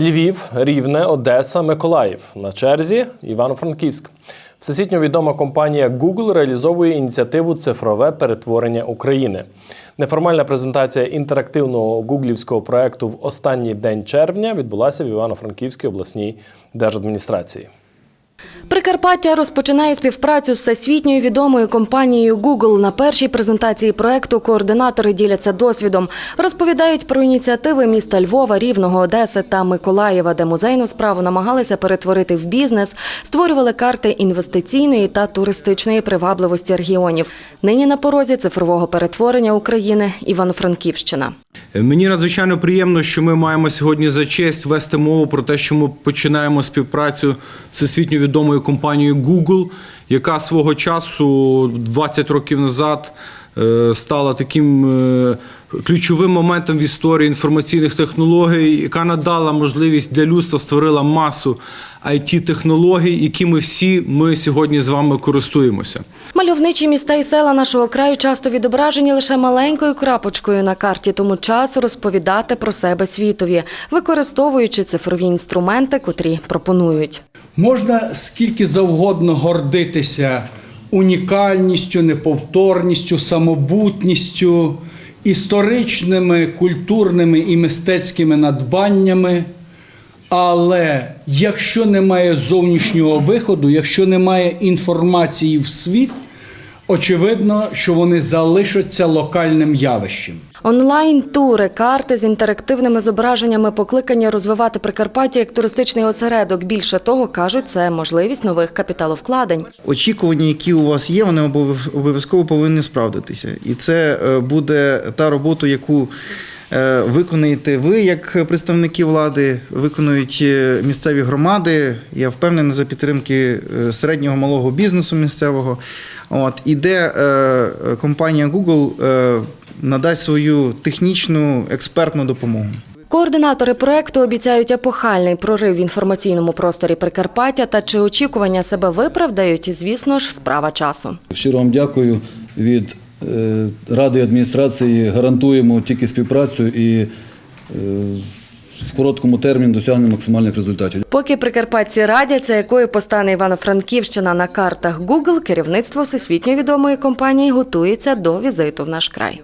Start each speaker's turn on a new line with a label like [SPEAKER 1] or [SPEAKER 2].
[SPEAKER 1] Львів, Рівне, Одеса, Миколаїв. На черзі Івано-Франківськ. Всесвітньо відома компанія Google реалізовує ініціативу Цифрове перетворення України. Неформальна презентація інтерактивного гуглівського проекту в останній день червня відбулася в Івано-Франківській обласній держадміністрації.
[SPEAKER 2] Прикарпаття розпочинає співпрацю з всесвітньою відомою компанією Google. На першій презентації проекту координатори діляться досвідом. Розповідають про ініціативи міста Львова, Рівного, Одеси та Миколаєва, де музейну справу намагалися перетворити в бізнес, створювали карти інвестиційної та туристичної привабливості регіонів. Нині на порозі цифрового перетворення України Івано-Франківщина.
[SPEAKER 3] Мені надзвичайно приємно, що ми маємо сьогодні за честь вести мову про те, що ми починаємо співпрацю з всесвітньо відомою компанією Google, яка свого часу 20 років назад стала таким е, ключовим моментом в історії інформаційних технологій, яка надала можливість для людства створила масу it технологій якими всі ми сьогодні з вами користуємося.
[SPEAKER 2] Мальовничі міста і села нашого краю часто відображені лише маленькою крапочкою на карті, тому час розповідати про себе світові, використовуючи цифрові інструменти, котрі пропонують.
[SPEAKER 4] Можна скільки завгодно гордитися унікальністю, неповторністю, самобутністю, історичними, культурними і мистецькими надбаннями. Але якщо немає зовнішнього виходу, якщо немає інформації в світ, очевидно, що вони залишаться локальним явищем.
[SPEAKER 2] Онлайн-тури, карти з інтерактивними зображеннями покликані розвивати Прикарпаття як туристичний осередок. Більше того, кажуть, це можливість нових капіталовкладень.
[SPEAKER 5] очікування, які у вас є, вони обов- обов'язково повинні справдитися. І це е, буде та робота, яку е, виконуєте ви як представники влади, виконують е, місцеві громади. Я впевнений за підтримки середнього малого бізнесу місцевого. От і де е, компанія Google е, надасть свою технічну експертну допомогу.
[SPEAKER 2] Координатори проекту обіцяють епохальний прорив в інформаційному просторі Прикарпаття. Та чи очікування себе виправдають, звісно ж, справа часу.
[SPEAKER 6] Щиро вам дякую від е, ради адміністрації. Гарантуємо тільки співпрацю і е, в короткому терміні досягне максимальних результатів.
[SPEAKER 2] Поки прикарпатці радяться, якою постане Івано-Франківщина на картах Google, керівництво всесвітньо відомої компанії готується до візиту в наш край.